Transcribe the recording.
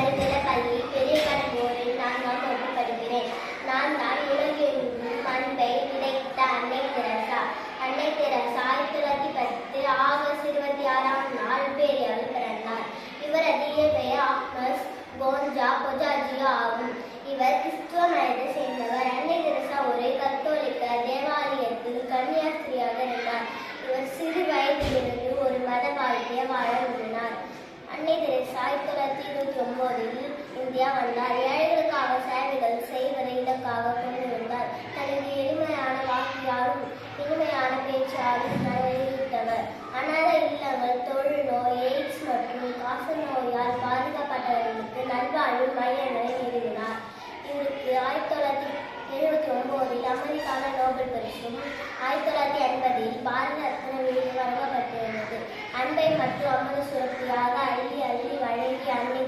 நடுத்தர பள்ளி பெரிய கடம்பூரில் நான்காம் வகுப்பு படிக்கிறேன் நான் தான் உலகெங்கும் அன்பை விதைத்த அன்னை தெரசா. அன்னை தெரசா ஆயிரத்தி தொள்ளாயிரத்தி பத்து ஆகஸ்ட் இருபத்தி ஆறாம் நாள் பேரியாவில் பிறந்தார். இவரது இயற்பெயர் ஆக்மஸ் போன்ஜா பொஜாஜி இந்தியா வந்தார். ஏழைகளுக்காக சேவைகள் செய்வதை இலக்காக கொண்டிருந்தார். தனது எளிமையான வாக்கியாலும் இனிமையான பேச்சாலும் வெளியிட்டவர் அனாதை இல்லங்கள் தொழுநோய் எய்ட்ஸ் மற்றும் காசநோயால் பாதிக்கப்பட்டவர்களுக்கு நல்வாழ்வு மையங்களை நிறுவினார். இவருக்கு ஆயிரத்தி தொள்ளாயிரத்தி எழுபத்தி ஒன்பதில் அமெரிக்கான நோபல் பரிசும் ஆயிரத்தி தொள்ளாயிரத்தி எண்பதில் பாரத ரத்ன விருது வழங்கப்பட்டிருந்தது. அன்பை மற்றும் அமர சுரத்தியாக அள்ளி அள்ளி வழங்கி அன்னை